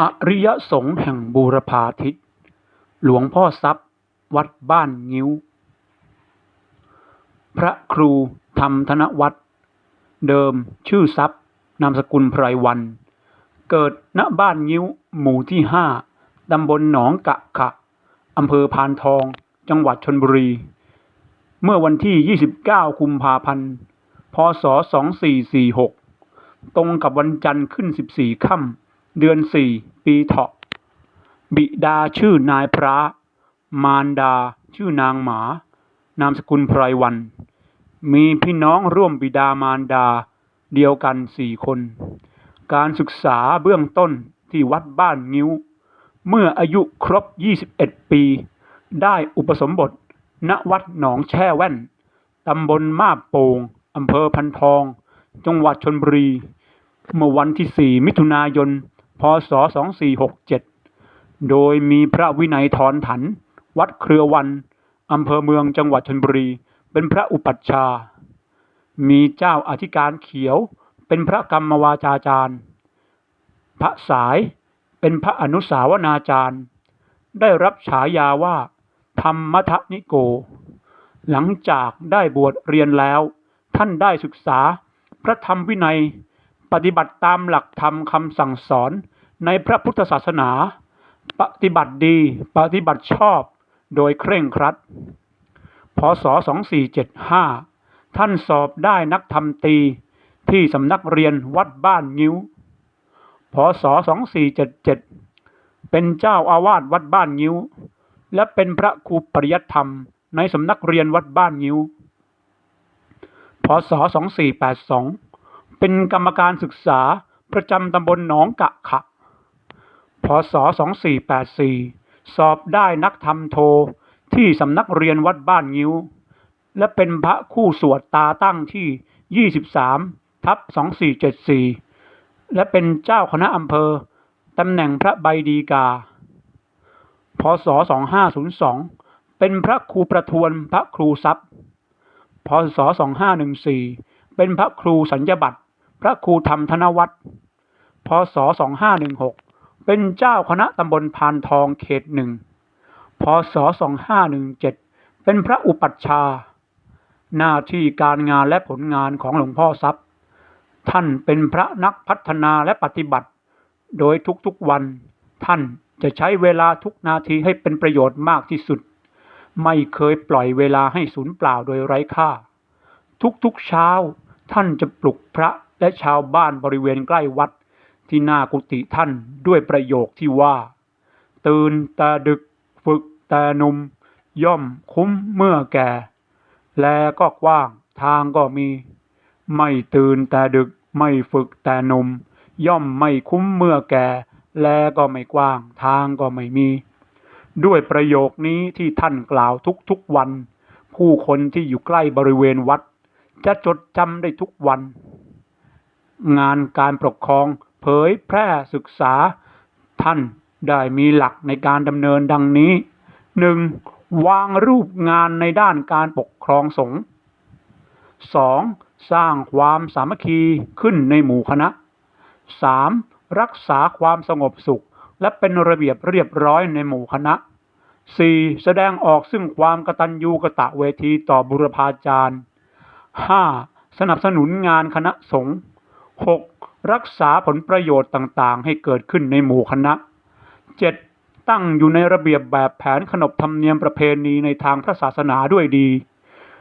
อริยสงฆ์แห่งบูรพาทิศหลวงพ่อทรัพย์ วัดบ้านงิ้ว พระครูธรรมธนวัฒน์เดิมชื่อทรัพย์ นามสกุลไพรวัน เกิดณบ้านงิ้ว หมู่ที่ห้าตำบลหนองกะขะอำเภอพานทอง จังหวัดชนบุรี เมื่อวันที่ 29 กุมภาพันธ์ พศ 2446 ตรงกับวันจันทร์ขึ้น 14 ค่ำ เดือน4ปีเถาะ บิดาชื่อนายพระ มารดาชื่อนางหมา นามสกุลไพรวัน มีพี่น้องร่วมบิดามารดาเดียวกันสี่คน การศึกษาเบื้องต้นที่วัดบ้านงิ้ว เมื่ออายุครบ 21 ปี ได้อุปสมบท ณ วัดหนองแช่แว่น ตำบลมาบโป่งอำเภอพันทอง จังหวัดชนบุรี เมื่อวันที่ 4 มิถุนายน พศ 2467 โดยมีพระวินัยทรถัน วัดเครือวัน อำเภอเมืองจังหวัดชนบุรี เป็นพระอุปัชฌาย์มีเจ้าอธิการเขียว เป็นพระกรรมวาจาจารย์ พระสาย เป็นพระอนุสาวนาจารย์ ได้รับฉายาว่า ธรรมทนิโก หลังจากได้บวชเรียนแล้ว ท่านได้ศึกษาพระธรรมวินัย ปฏิบัติตามหลักธรรมคำสั่งสอนในพระพุทธศาสนา ปฏิบัติดี ปฏิบัติชอบ โดยเคร่งครัด พศ 2475 ท่านสอบได้นักธรรมตรีที่สำนักเรียนวัดบ้านงิ้ว พศ 2477 เป็นเจ้าอาวาสวัดบ้านงิ้ว และเป็นพระครูปริยัติธรรมในสำนักเรียนวัดบ้านงิ้ว พศ 2482 เป็นกรรมการศึกษาประจำตำบลหนองกะขะพศ 2484 สอบได้นักธรรมโทที่สำนักเรียนวัดบ้านงิ้ว และเป็นพระคู่สวดตาตั้งที่ 23 ทับ 2474 และเป็นเจ้าคณะอำเภอ ตำแหน่งพระใบดีกา พศ 2502 เป็นพระครูประทวนพระครูทรัพย์ พศ 2514 เป็นพระครูสัญญบัต รพระครูธรรมธนวัฒน์พศ 2516 เป็นเจ้าคณะตำบลพานทองเขตหนึ่งพศ 2517 เป็นพระอุปัชฌาย์หน้าที่การงานและผลงานของหลวงพ่อทรัพย์ ท่านเป็นพระนักพัฒนาและปฏิบัติ โดยทุกๆวัน ท่านจะใช้เวลาทุกนาทีให้เป็นประโยชน์มากที่สุด ไม่เคยปล่อยเวลาให้สูญเปล่าโดยไร้ค่า ทุกๆเช้า ท่านจะปลุกพระ และชาวบ้านบริเวณใกล้วัดที่หน้ากุฏิท่านด้วยประโยคที่ว่า ตื่นแต่ดึกฝึกแต่หนุมย่อมคุ้มเมื่อแก่ แลก็กว้างทางก็มี ไม่ตื่นแต่ดึกไม่ฝึกแต่หนุมย่อมไม่คุ้มเมื่อแก่ แลก็ไม่กว้างทางก็ไม่มี ด้วยประโยคนี้ที่ท่านกล่าวทุกๆวัน ผู้คนที่อยู่ใกล้บริเวณวัด จะจดจำได้ทุกวัน งานการปกครอง เผยแพร่ศึกษา ท่านได้มีหลักในการดำเนินดังนี้หนึ่งวางรูปงานในด้านการปกครองสงฆ์สองสร้างความสามัคคีขึ้นในหมู่คณะสามรักษาความสงบสุข และเป็นระเบียบเรียบร้อยในหมู่คณะสี่แสดงออกซึ่งความกตัญญูกะตะเวทีต่อบุรพาจารย์ห้าสนับสนุนงานคณะสงฆ์ หกรักษาผลประโยชน์ต่างๆ ให้เกิดขึ้นในหมู่คณะเจ็ดตั้งอยู่ในระเบียบแบบแผนขนบธรรมเนียมประเพณีในทางพระศาสนาด้วยดี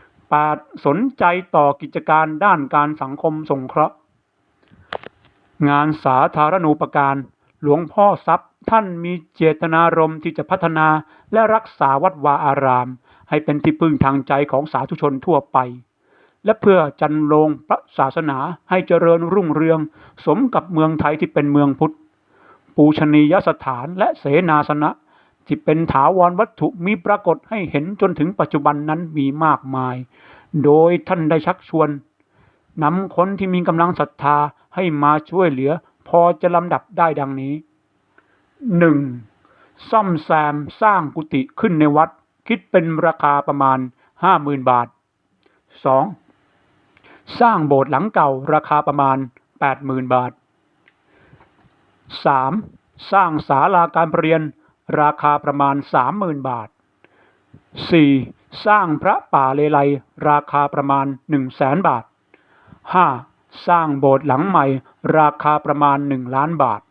8. สนใจต่อกิจการด้านการสังคมสงเคราะห์ งานสาธารณูปการหลวงพ่อทรัพย์ท่านมีเจตนารมณ์ที่จะพัฒนาและรักษาวัดวาอาราม ให้เป็นที่พึ่งทางใจของสาธุชนทั่วไป และเพื่อจันลงพระศาสนาให้เจริญรุ่งเรือง สมกับเมืองไทยที่เป็นเมืองพุทธ ปูชนียสถานและเสนาสนะ ที่เป็นถาวรวัตถุมีปรากฏให้เห็นจนถึงปัจจุบันนั้นมีมากมาย โดยท่านได้ชักชวนนำคนที่มีกำลังศรัทธาให้มาช่วยเหลือ พอจะลำดับได้ดังนี้หนึ่งซ่อมแซมสร้างกุฏิขึ้นในวัด คิดเป็นราคาประมาณห้าหมื่นบาทสอง สร้างโบสถ์หลังเก่าราคาประมาณแปดหมื่นบาทสามสร้างศาลาการเรียนราคาประมาณสามหมื่นบาท 4. สร้างพระป่าเลไลราคาประมาณหนึ่งแสนบาท 5. สร้างโบสถ์หลังใหม่ราคาประมาณหนึ่งล้านบาท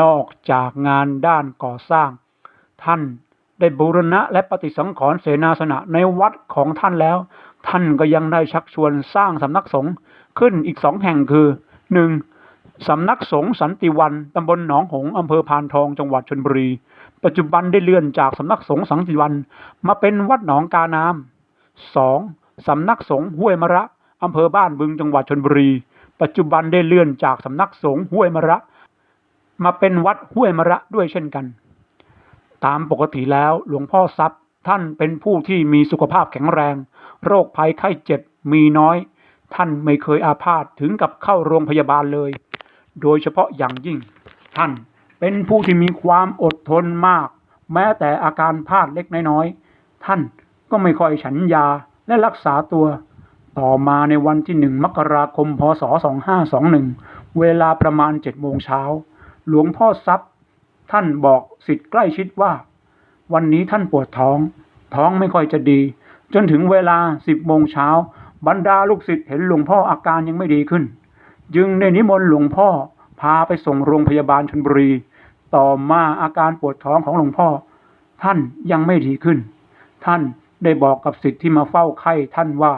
นอกจากงานด้านก่อสร้าง ท่านได้บูรณะและปฏิสังขรณ์เสนาสนะในวัดของท่านแล้ว ท่านก็ยังได้ชักชวนสร้างสำนักสงฆ์ขึ้นอีกสองแห่งคือหนึ่งสำนักสงฆ์สันติวันตำบลหนองหงอำเภอพานทองจังหวัดชลบุรี ปัจจุบันได้เลื่อนจากสำนักสงฆ์สันติวัน มาเป็นวัดหนองกาน้ำสองสำนักสงฆ์ห้วยมะระอำเภอบ้านบึงจังหวัดชลบุรี ปัจจุบันได้เลื่อนจากสำนักสงฆ์ห้วยมะระ มาเป็นวัดห้วยมะระด้วยเช่นกัน ตามปกติแล้วหลวงพ่อทรัพย์ท่านเป็นผู้ที่มีสุขภาพแข็งแรง โรคภัยไข้เจ็บมีน้อย ท่านไม่เคยอาพาธถึงกับเข้าโรงพยาบาลเลย โดยเฉพาะอย่างยิ่ง ท่านเป็นผู้ที่มีความอดทนมาก แม้แต่อาการพลาดเล็กน้อยท่านก็ไม่ค่อยฉันยาและรักษาตัว ต่อมาในวันที่หนึ่งมกราคมพศ 2521 เวลาประมาณเจ็ดโมงเช้า หลวงพ่อทรัพย์ ท่านบอกสิทธิ์ใกล้ชิดว่า วันนี้ท่านปวดท้อง ท้องไม่ค่อยจะดี จนถึงเวลาสิบโมงเช้าบรรดาลูกศิษย์เห็นหลวงพ่ออาการยังไม่ดีขึ้น จึงได้นิมนต์หลวงพ่อพาไปส่งโรงพยาบาลชนบุรี ต่อมาอาการปวดท้องของหลวงพ่อ ท่านยังไม่ดีขึ้น ท่านได้บอกกับศิษย์ที่มาเฝ้าไข้ท่านว่า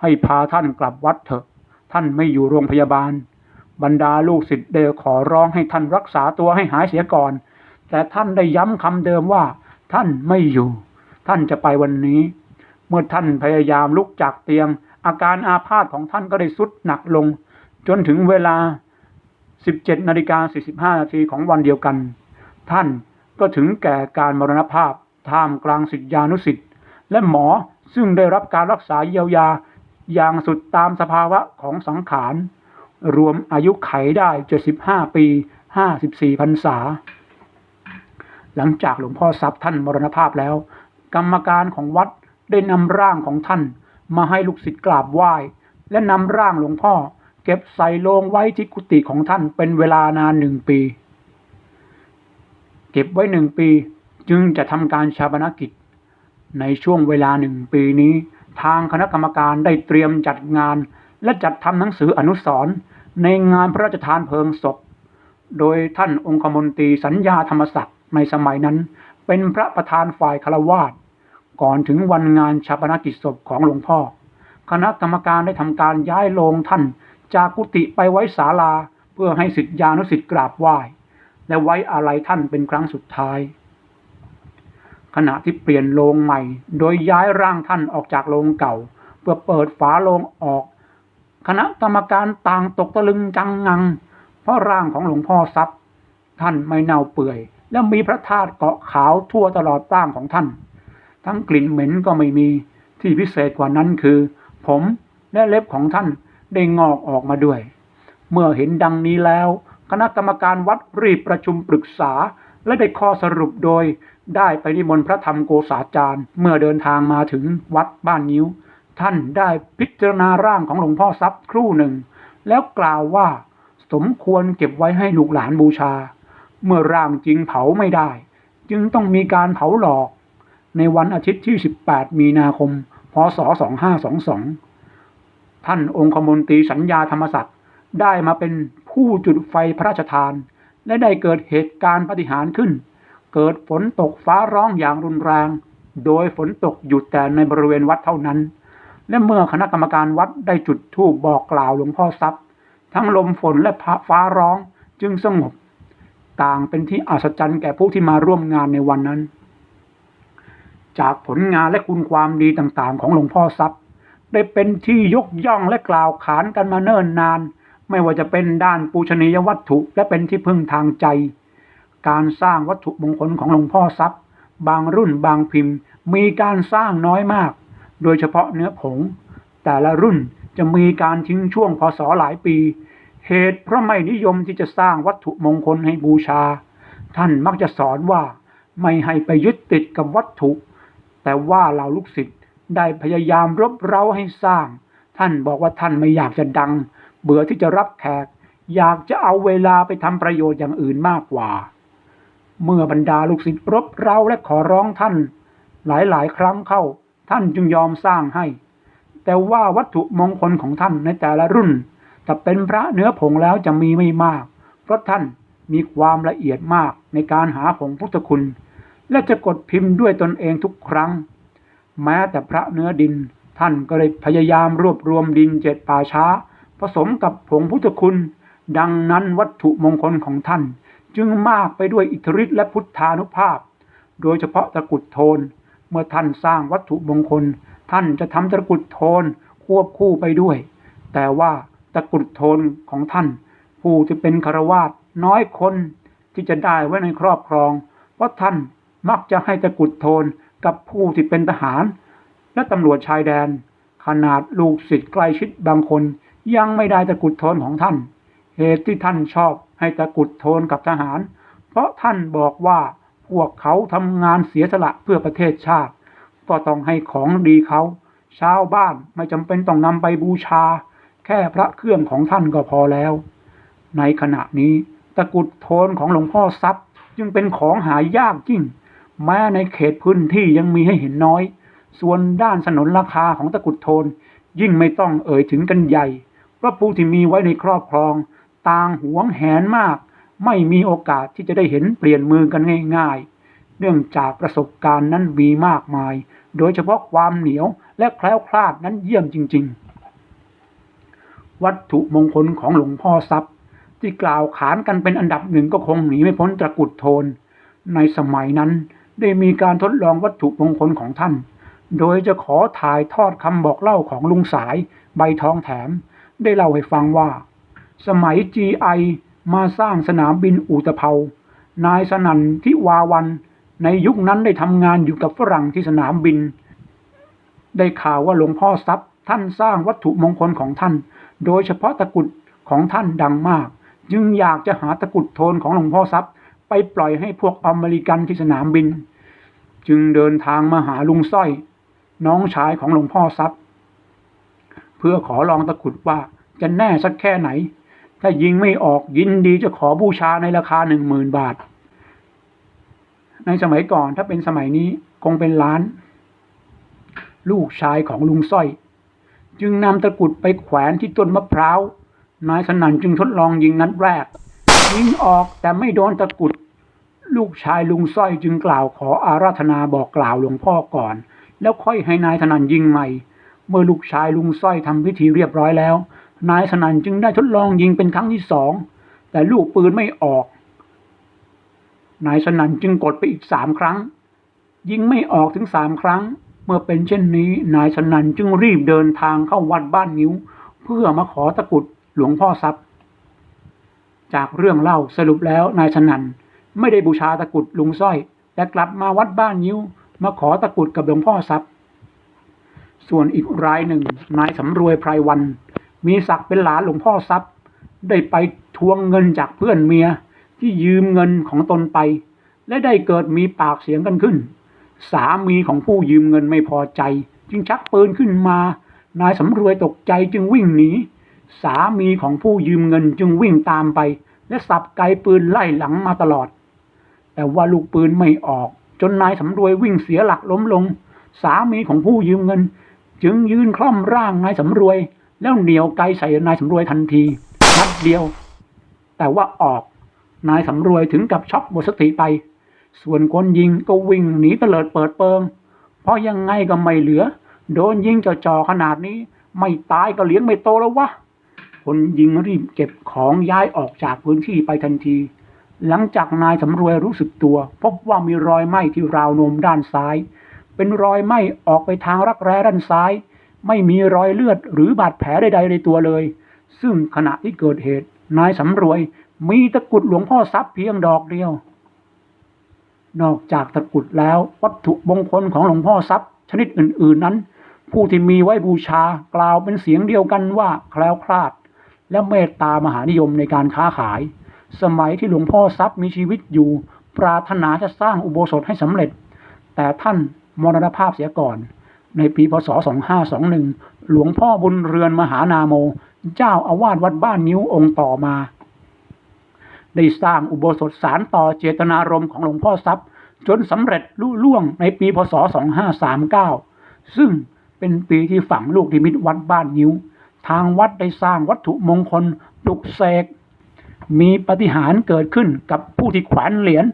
ให้พาท่านกลับวัดเถอะ ท่านไม่อยู่โรงพยาบาล บรรดาลูกศิษย์ได้ขอร้องให้ท่านรักษาตัวให้หายเสียก่อน แต่ท่านได้ย้ำคำเดิมว่า ท่านไม่อยู่ ท่านจะไปวันนี้ เมื่อท่านพยายามลุกจากเตียง อาการอาพาธของท่านก็ได้สุดหนักลง จนถึงเวลา 17นาฬิกา45นาทีของวันเดียวกัน ท่านก็ถึงแก่การมรณภาพท่ามกลางศิษยานุศิษย์และหมอซึ่งได้รับการรักษาเยียวยาอย่างสุดตามสภาวะของสังขาร รวมอายุไขได้ 75 ปี 54พรรษา หลังจากหลวงพ่อทรัพย์ท่านมรณภาพแล้ว กรรมการของวัด ได้นำร่างของท่านมาให้ลูกศิษย์กราบไหว้ และนำร่างหลวงพ่อ เก็บใส่โลงไว้ที่กุฏิของท่านเป็นเวลานานหนึ่งปี เก็บไว้หนึ่งปีจึงจะทำการชาปนกิจ ในช่วงเวลาหนึ่งปีนี้ ทางคณะกรรมการได้เตรียมจัดงาน และจัดทำหนังสืออนุสรณ์ในงานพระราชทานเพลิงศพ โดยท่านองคมนตรีสัญญาธรรมศักดิ์ในสมัยนั้น เป็นพระประธานฝ่ายคารวาส ก่อนถึงวันงานชาปนกิจศพของหลวงพ่อ คณะกรรมการได้ทำการย้ายโลงท่าน จากกุฏิไปไว้ศาลา เพื่อให้สิทธิานุสิทธิ์กราบไหว้ และไว้อาลัยท่านเป็นครั้งสุดท้าย ขณะที่เปลี่ยนโลงใหม่ โดยย้ายร่างท่านออกจากโลงเก่า เพื่อเปิดฝาโลงออก คณะกรรมการต่างตกตะลึงจังงัง เพราะร่างของหลวงพ่อทรัพย์ ท่านไม่เน่าเปื่อย และมีพระธาตุเกาะขาวทั่วตลอดร่างของท่าน ทั้งกลิ่นเหม็นก็ไม่มีที่พิเศษกว่านั้นคือ ผมและเล็บของท่านได้งอกออกมาด้วย เมื่อเห็นดังนี้แล้ว คณะกรรมการวัดรีบประชุมปรึกษา และได้ข้อสรุปโดย ได้ไปนิมนต์พระธรรมโกษาจารย์ เมื่อเดินทางมาถึงวัดบ้านนิ้ว ท่านได้พิจารณาร่างของหลวงพ่อทรัพย์ครู่หนึ่ง แล้วกล่าวว่า สมควรเก็บไว้ให้ลูกหลานบูชา เมื่อร่างจริงเผาไม่ได้ จึงต้องมีการเผาหลอก ในวันอาทิตย์ที่ 18 มีนาคม พศ 2522 ท่านองคมนตรีสัญญาธรรมศักดิ์ได้มาเป็นผู้จุดไฟพระราชทาน และได้เกิดเหตุการณ์ปฏิหารขึ้น เกิดฝนตกฟ้าร้องอย่างรุนแรง โดยฝนตกหยุดแต่ในบริเวณวัดเท่านั้น และเมื่อคณะกรรมการวัดได้จุดธูปบอกกล่าวหลวงพ่อทรัพย์ ทั้งลมฝนและฟ้าร้องจึงสงบ ต่างเป็นที่อัศจรรย์แก่ผู้ที่มาร่วมงานในวันนั้น จากผลงานและคุณความดีต่างๆ ของหลวงพ่อทรัพย์ ได้เป็นที่ยกย่องและกล่าวขานกันมาเนิ่นนาน ไม่ว่าจะเป็นด้านปูชนียวัตถุและเป็นที่พึ่งทางใจ การสร้างวัตถุมงคลของหลวงพ่อทรัพย์ บางรุ่นบางพิมพ์ มีการสร้างน้อยมาก โดยเฉพาะเนื้อผง แต่ละรุ่นจะมีการทิ้งช่วงพศหลายปี เหตุเพราะไม่นิยมที่จะสร้างวัตถุมงคลให้บูชา ท่านมักจะสอนว่าไม่ให้ไปยึดติดกับวัตถุ แต่ว่าเหล่าลูกศิษย์ได้พยายามรบเร้าให้สร้าง ท่านบอกว่าท่านไม่อยากจะดัง เบื่อที่จะรับแขก อยากจะเอาเวลาไปทำประโยชน์อย่างอื่นมากกว่า เมื่อบรรดาลูกศิษย์รบเร้าและขอร้องท่าน หลายๆ ครั้งเข้า ท่านจึงยอมสร้างให้ แต่ว่าวัตถุมงคลของท่านในแต่ละรุ่นถ้าเป็นพระเนื้อผงแล้วจะมีไม่มาก เพราะท่านมีความละเอียดมากในการหาผงพุทธคุณ และจะกดพิมพ์ด้วยตนเองทุกครั้ง แม้แต่พระเนื้อดิน ท่านก็ได้พยายามรวบรวมดินเจ็ดป่าช้า ผสมกับผงพุทธคุณ ดังนั้นวัตถุมงคลของท่าน จึงมากไปด้วยอิทธิฤทธิ์และพุทธานุภาพ โดยเฉพาะตะกุดโทน เมื่อท่านสร้างวัตถุมงคล ท่านจะทำตะกุดโทนควบคู่ไปด้วย แต่ว่าตะกุดโทนของท่าน ผู้ที่เป็นคารวาสน้อยคนที่จะได้ไว้ในครอบครอง เพราะท่าน มักจะให้ตะกุดโทนกับผู้ที่เป็นทหาร และตำรวจชายแดน ขนาดลูกศิษย์ใกล้ชิดบางคน ยังไม่ได้ตะกุดโทนของท่าน เหตุที่ท่านชอบให้ตะกุดโทนกับทหาร เพราะท่านบอกว่าพวกเขาทำงานเสียสละเพื่อประเทศชาติ ก็ต้องให้ของดีเขาชาวบ้านไม่จำเป็นต้องนำไปบูชา แค่พระเครื่องของท่านก็พอแล้ว ในขณะนี้ตะกุดโทนของหลวงพ่อทรัพย์จึงเป็นของหายากยิ่ง แม้ในเขตพื้นที่ยังมีให้เห็นน้อย ส่วนด้านสนนราคาของตะกุดโทน ยิ่งไม่ต้องเอ่ยถึงกันใหญ่เพราะผู้ที่มีไว้ในครอบครอง ต่างหวงแหนมาก ไม่มีโอกาสที่จะได้เห็นเปลี่ยนมือกันง่าย ๆ เนื่องจากประสบการณ์นั้นมีมากมาย โดยเฉพาะความเหนียวและแคล้วคลาดนั้นเยี่ยมจริง ๆ วัตถุมงคลของหลวงพ่อทรัพย์ ที่กล่าวขานกันเป็นอันดับหนึ่งก็คงหนีไม่พ้นตะกุดโทน ในสมัยนั้น ได้มีการทดลองวัตถุมงคลของท่าน โดยจะขอถ่ายทอดคำบอกเล่าของลุงสายใบทองแถม ได้เล่าให้ฟังว่า สมัย GI มาสร้างสนามบินอูตะเภานายสนันทิวาวัน ในยุคนั้นได้ทำงานอยู่กับฝรั่งที่สนามบิน ได้ข่าวว่าหลวงพ่อทรัพย์ท่านสร้างวัตถุมงคลของท่าน โดยเฉพาะตะกุดของท่านดังมาก จึงอยากจะหาตะกุดโทนของหลวงพ่อทรัพย์ ไปปล่อยให้พวกอเมริกันที่สนามบิน จึงเดินทางมาหาลุงสร้อย น้องชายของหลวงพ่อทรัพย์ เพื่อขอลองตะกุดว่าจะแน่สักแค่ไหน ถ้ายิงไม่ออกยินดีจะขอบูชาในราคาหนึ่งหมื่นบาท ในสมัยก่อนถ้าเป็นสมัยนี้คงเป็นล้าน ลูกชายของลุงสร้อย จึงนำตะกุดไปแขวนที่ต้นมะพร้าว นายสนั่นจึงทดลองยิงนัดแรก ยิงออกแต่ไม่โดนตะกุด ลูกชายลุงสร้อยจึงกล่าวขออาราธนาบอกกล่าวหลวงพ่อก่อน แล้วค่อยให้นายสนั่นยิงใหม่ เมื่อลูกชายลุงสร้อยทำพิธีเรียบร้อยแล้ว นายสนั่นจึงได้ทดลองยิงเป็นครั้งที่สองแต่ลูกปืนไม่ออก นายสนั่นจึงกดไปอีกสามครั้ง ยิงไม่ออกถึงสามครั้ง เมื่อเป็นเช่นนี้นายสนั่นจึงรีบเดินทางเข้าวัดบ้านนิ้ว เพื่อมาขอตะกุดหลวงพ่อทรัพย์ จากเรื่องเล่าสรุปแล้วนายสนั่นไม่ได้บูชาตะกุดลุงสร้อย แต่กลับมาวัดบ้านนิ้ว มาขอตะกุดกับหลวงพ่อทรัพย์ ส่วนอีกรายหนึ่งนายสำรวยไพรวัน มีศักดิ์เป็นหลานหลวงพ่อทรัพย์ ได้ไปทวงเงินจากเพื่อนเมียที่ยืมเงินของตนไป และได้เกิดมีปากเสียงกันขึ้น สามีของผู้ยืมเงินไม่พอใจ จึงชักปืนขึ้นมา นายสำรวยตกใจจึงวิ่งหนี สามีของผู้ยืมเงินจึงวิ่งตามไป และสับไกปืนไล่หลังมาตลอด แต่ว่าลูกปืนไม่ออก จนนายสำรวยวิ่งเสียหลักล้มลง สามีของผู้ยืมเงิน จึงยืนคล่อมร่างนายสำรวย แล้วเหนียวไกใส่นายสำรวยทันทีนัดเดียว แต่ว่าออกนายสำรวยถึงกับช็อกหมดสติไป ส่วนคนยิงก็วิ่งหนีเตลิดเปิดเปิง เพราะยังไงก็ไม่เหลือ โดนยิงจ่อๆขนาดนี้ ไม่ตายก็เลี้ยงไม่โตแล้ววะ คนยิงรีบเก็บของย้ายออกจากพื้นที่ไปทันที หลังจากนายสำรวยรู้สึกตัว พบว่ามีรอยไหม้ที่ราวนมด้านซ้าย เป็นรอยไหม้ออกไปทางรักแร้ด้านซ้าย ไม่มีรอยเลือดหรือบาดแผลใดๆในตัวเลย ซึ่งขณะที่เกิดเหตุ นายสำรวยมีตะกุดหลวงพ่อทรัพย์เพียงดอกเดียว นอกจากตะกุดแล้ววัตถุมงคลของหลวงพ่อทรัพย์ ชนิดอื่น ๆนั้น ผู้ที่มีไว้บูชากล่าวเป็นเสียงเดียวกันว่าแคล้วคลาด และเมตตามหานิยมในการค้าขาย สมัยที่หลวงพ่อทรัพย์มีชีวิตอยู่ ปรารถนาจะสร้างอุโบสถให้สำเร็จ แต่ท่านมรณภาพเสียก่อน ในปีพศ 2521 หลวงพ่อบุญเรือนมหานาโม เจ้าอาวาสวัดบ้านนิ้วองค์ต่อมา ได้สร้างอุโบสถสารต่อเจตนารมณ์ของหลวงพ่อทรัพย์ จนสำเร็จลุล่วงในปีพศ 2539 ซึ่งเป็นปีที่ฝังลูกนิมิตวัดบ้านยิ้ว ทางวัดได้สร้างวัตถุมงคลปลุกเสกมีปฏิหารเกิดขึ้นกับผู้ที่แขวนเหรียญ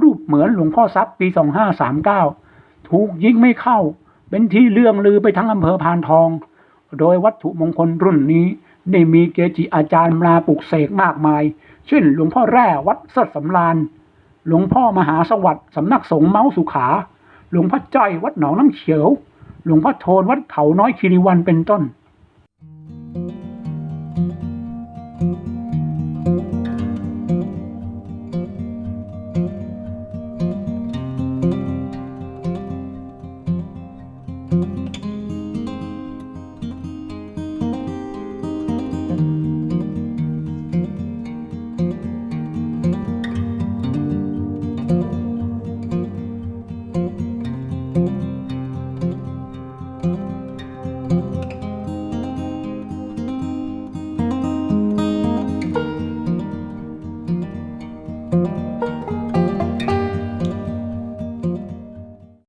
รูปเหมือนหลวงพ่อทรัพย์ปี 2539 ถูกยิงไม่เข้า เป็นที่เลื่องลือไปทั้งอำเภอพานทอง โดยวัตถุมงคลรุ่นนี้ได้มีเกจิอาจารย์มาปลุกเสกมากมาย เช่น หลวงพ่อแร่วัดเสดสำรานหลวงพ่อมหาสวัสดิ์สำนักสงฆ์เมาสุขา หลวงพ่อจ้อยวัดหนองน้ำเขียว หลวงพ่อโทนวัดเขาน้อยคีรีวันเป็นต้น